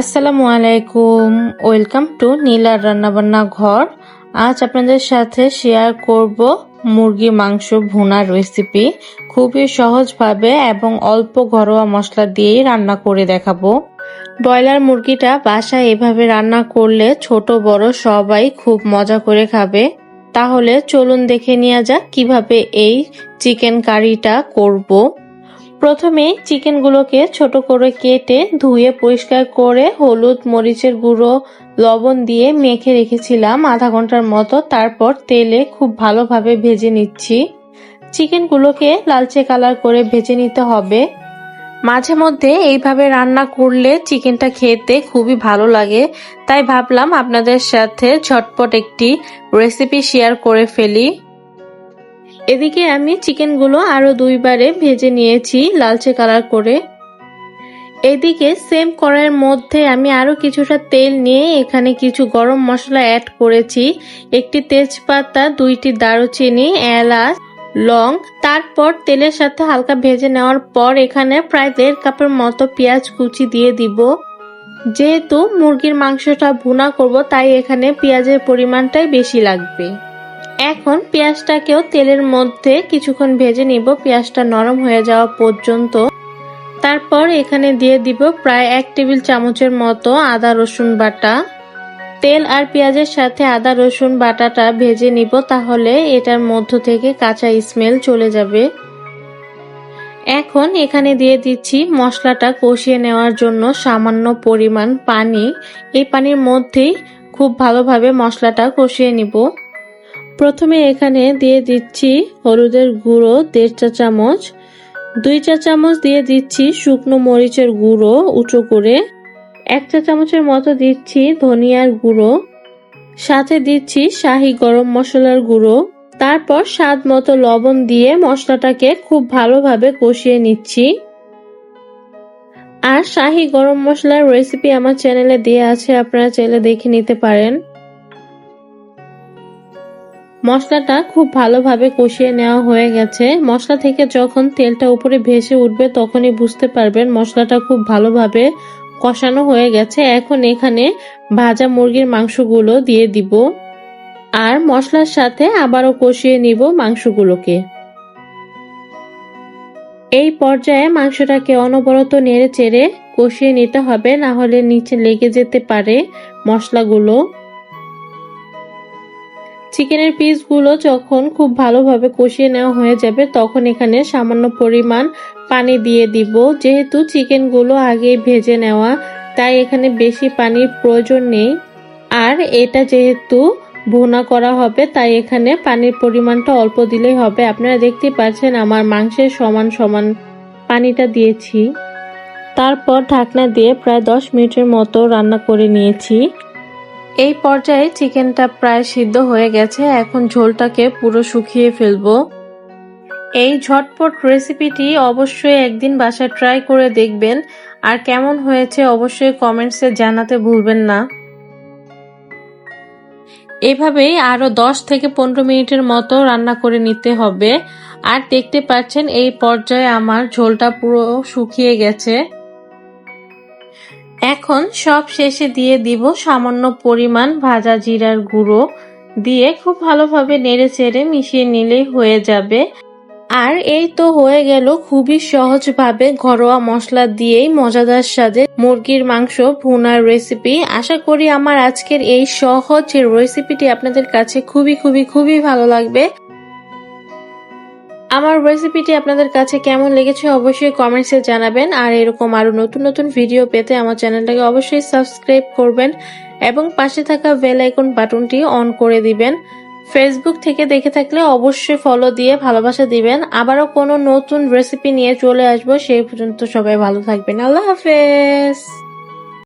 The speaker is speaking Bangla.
আসসালামু আলাইকুম। ওয়েলকাম টু নীলার রান্নাবান্না ঘর। আজ আপনাদের সাথে শেয়ার করব মুরগি মাংস ভুনার রেসিপি খুবই সহজভাবে এবং অল্প ঘরোয়া মশলা দিয়েই রান্না করে দেখাবো। ব্রয়লার মুরগিটা বাসায় এভাবে রান্না করলে ছোট, বড় সবাই খুব মজা করে খাবে। তাহলে চলুন দেখে নেওয়া যাক কীভাবে এই চিকেন কারিটা করব। প্রথমে চিকেনগুলোকে ছোট করে কেটে ধুয়ে পরিষ্কার করে হলুদ মরিচের গুঁড়ো, লবণ দিয়ে মেখে রেখেছিলাম আধা ঘণ্টার মতো। তারপর তেলে খুব ভালোভাবে ভেজে নিচ্ছি। চিকেনগুলোকে লালচে কালার করে ভেজে নিতে হবে। মাঝে মধ্যে এইভাবে রান্না করলে চিকেনটা খেতে খুবই ভালো লাগে। তাই ভাবলাম আপনাদের সাথে ঝটপট একটি রেসিপি শেয়ার করে ফেলি। এদিকে আমি চিকেনগুলো আরও দুইবারে ভেজে নিয়েছি, লালচে কালার করে। এদিকে সেম কড়াইয়ের মধ্যে আমি আরও কিছুটা তেল নিয়ে এখানে কিছু গরম মশলা অ্যাড করেছি। একটি তেজপাতা, দুইটি দারুচিনি, এলাচ, লং। তারপর তেলের সাথে হালকা ভেজে নেওয়ার পর এখানে প্রায় দেড় কাপের মতো পেঁয়াজ কুচি দিয়ে দিব। যেহেতু মুরগির মাংসটা ভুনা করব, তাই এখানে পেঁয়াজের পরিমাণটাই বেশি লাগবে। এখন পেঁয়াজটাকেও তেলের মধ্যে কিছুক্ষণ ভেজে নিব। পেঁয়াজটা নরম হয়ে যাওয়া পর্যন্ত। তারপর এখানে দিয়ে দিব প্রায় এক টেবিল চামচের মতো আদা, রসুন বাটা। তেল আর পেঁয়াজের সাথে আদা, রসুন বাটাটা ভেজে নিব তাহলে এটার মধ্য থেকে কাঁচা স্মেল চলে যাবে। এখন এখানে দিয়ে দিচ্ছি মশলাটা কষিয়ে নেওয়ার জন্য সামান্য পরিমাণ পানি। এই পানির মধ্যেই খুব ভালোভাবে মশলাটা কষিয়ে নিব। প্রথমে এখানে দিয়ে দিচ্ছি হলুদের গুঁড়ো দেড় চা চামচ, দুই চা চামচ দিয়ে দিচ্ছি শুকনো মরিচের গুঁড়ো উঁচু করে, এক চা চামচের মতো দিচ্ছি ধনিয়ার গুঁড়ো, সাথে দিচ্ছি শাহি গরম মশলার গুঁড়ো, তারপর স্বাদ মতো লবণ দিয়ে মশলাটাকে খুব ভালোভাবে কষিয়ে নিচ্ছি। আর শাহি গরম মশলার রেসিপি আমার চ্যানেলে দেওয়া আছে, আপনারা চাইলে দেখে নিতে পারেন। মশলাটা খুব ভালোভাবে কষিয়ে নেওয়া হয়ে গেছে। মশলা থেকে যখন তেলটা উপরে ভেসে উঠবে, তখনই বুঝতে পারবেন মশলাটা খুব ভালোভাবে কষানো হয়ে গেছে। এখন এখানে ভাজা মুরগির মাংসগুলো দিয়ে দিব। আর মশলার সাথে আবারও কষিয়ে নিব মাংসগুলোকে। এই পর্যায়ে মাংসটাকে অনবরত নেড়ে চেড়ে কষিয়ে নিতে হবে, না হলে নিচে লেগে যেতে পারে মশলাগুলো। চিকেনের পিসগুলো যখন খুব ভালোভাবে কষিয়ে নেওয়া হয়ে যাবে, তখন এখানে সামান্য পরিমাণ পানি দিয়ে দিব। যেহেতু চিকেনগুলো আগেই ভেজে নেওয়া, তাই এখানে বেশি পানির প্রয়োজন নেই। আর এটা যেহেতু ভুনা করা হবে, তাই এখানে পানির পরিমাণটা অল্প দিলেই হবে। আপনারা দেখতে পাচ্ছেন আমার মাংসের সমান সমান পানিটা দিয়েছি। তারপর ঢাকনা দিয়ে প্রায় দশ মিনিটের মতো রান্না করে নিয়েছি। এই পর্যায়ে চিকেনটা প্রায় সিদ্ধ হয়ে গেছে। এখন ঝোলটাকে পুরো শুকিয়ে ফেলব। এই ঝটপট রেসিপিটি অবশ্যই একদিন বাসায় ট্রাই করে দেখবেন। আর কেমন হয়েছে অবশ্যই কমেন্টসে জানাতে ভুলবেন না। এভাবেই আরও দশ থেকে পনেরো মিনিটের মতো রান্না করে নিতে হবে। আর দেখতে পাচ্ছেন এই পর্যায়ে আমার ঝোলটা পুরো শুকিয়ে গেছে। এখন সব শেষে দিয়ে দিব সামান্য পরিমাণ ভাজা জিরার গুঁড়ো দিয়ে খুব ভালোভাবে নেড়ে চেড়ে মিশিয়ে নিলেই হয়ে যাবে। আর এই তো হয়ে গেল খুবই সহজভাবে ঘরোয়া মশলা দিয়েই মজাদার স্বাদে মুরগির মাংস ভুনার রেসিপি আশা করি আমার আজকের এই সহজ রেসিপিটি আপনাদের কাছে খুবই খুবই খুবই ভালো লাগবে। আমার রেসিপিটি আপনাদের কাছে কেমন লেগেছে অবশ্যই কমেন্টসে জানাবেন। আর এরকম আরও নতুন নতুন ভিডিও পেতে আমার চ্যানেলটাকে অবশ্যই সাবস্ক্রাইব করবেন এবং পাশে থাকা বেল আইকন বাটনটি অন করে দিবেন। ফেসবুক থেকে দেখে থাকলে অবশ্যই ফলো দিয়ে ভালোবাসা দিবেন। আবারও কোনো নতুন রেসিপি নিয়ে চলে আসব সেই পর্যন্ত সবাই ভালো থাকবেন। আল্লাহ হাফেজ!